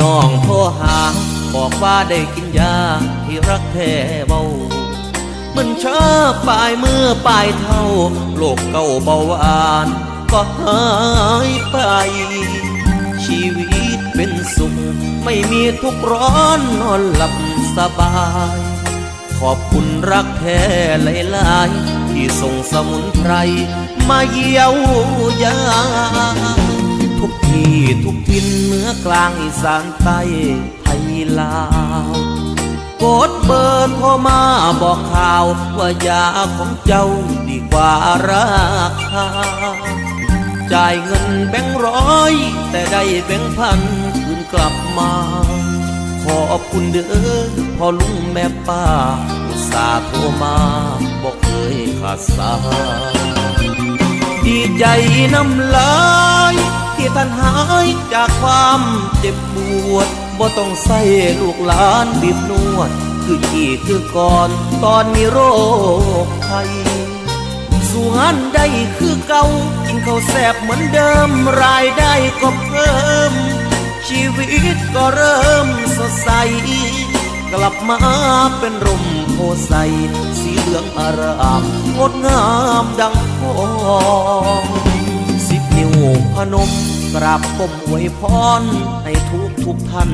น้องโทรหา บอกว่าได้กินยาที่รักแท้เบา มันเช้าปลายมือปลายเท่าโลกเก่าเบาหวาน ก็หายไป ชีวิตเป็นสุข ไม่มีทุกข์ร้อนนอนหลับสบาย ขอบคุณรักแท้หลายๆที่ส่งสมุนไพรมาเยียวยา ทุกที่ทุกทินเหนือกลางอีสานใต้ไทยลาวกดเบอร์โทรมาบอกข่าวว่ายาของเจ้าดีกว่าราคาจ่ายเงินแบงร้อย แต่ได้แบงพันคืนกลับมา ขอบคุณเด้อพ่อลุงแม่ป้า อุตส่าห์โทรมาบอกเคยขาดสายดีใจน้ำลาย ที่ท่านหายจากความเจ็บปวดบ่ต้องใส่ลูกหลานบีบนวด คือกี่คือก่อนตอนมีโรคภัยสู่งานได้คือเก่ากินข้าวแซ่บเหมือนเดิมรายได้ก็เพิ่ม ชีวิตก็เริ่มสดใส กลับมาเป็นร่มโพไซสีเหลืองอารามงดงามดังทองสิบนิ้วพนม กราบก้มอวยพรให้ทุกทุกท่าน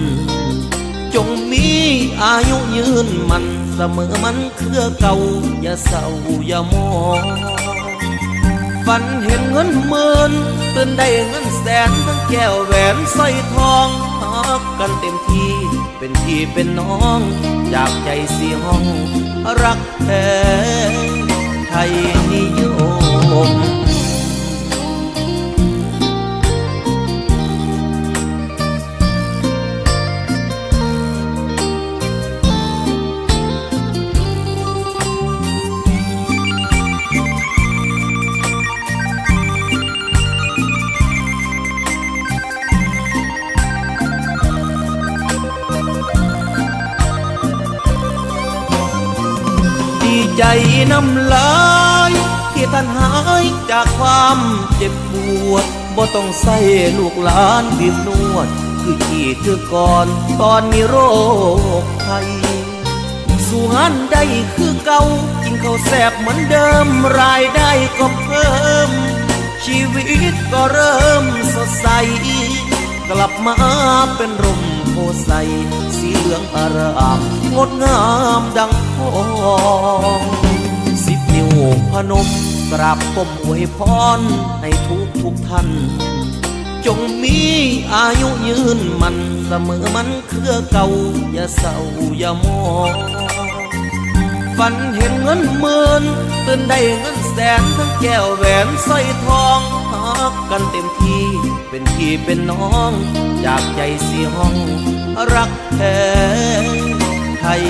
จงมีอายุยืนมันเสมอมันเครือเก่า อย่าเศร้าอย่ามองฝันเห็นเงินหมื่นตื่นได้เงินแสนทั้งแก้วแหวนสร้อยทองหักกันเต็มที่เป็นพี่เป็นน้อง จากใจสีห้อง รักแท้ไทยนิยม ใจน้ำลายที่ท่านหายจากความเจ็บปวดบ่ต้องใส่ลูกหลานบีบนวด คือกี่คือก่อนตอนมีโรคภัยสู่งานได้คือเก่ากินข้าวแซ่บเหมือนเดิมรายได้ก็เพิ่ม ชีวิตก็เริ่มสดใส กลับมาเป็นร่ม โพไซสีเหลืองอารามงดงามดังทองสิบนิ้วพนมกราบก้มอวยพรให้ทุกทุกท่าน จงมีอายุยืนมันเสมอมันเครือเก่า อย่าเศร้าอย่ามองฝันเห็นเงินหมื่นตื่นได้เงินแสนทั้งแก้วแหวนสร้อยทอง เป็นพี่เป็นน้องจากใจสีห้อง รักแท้ไทย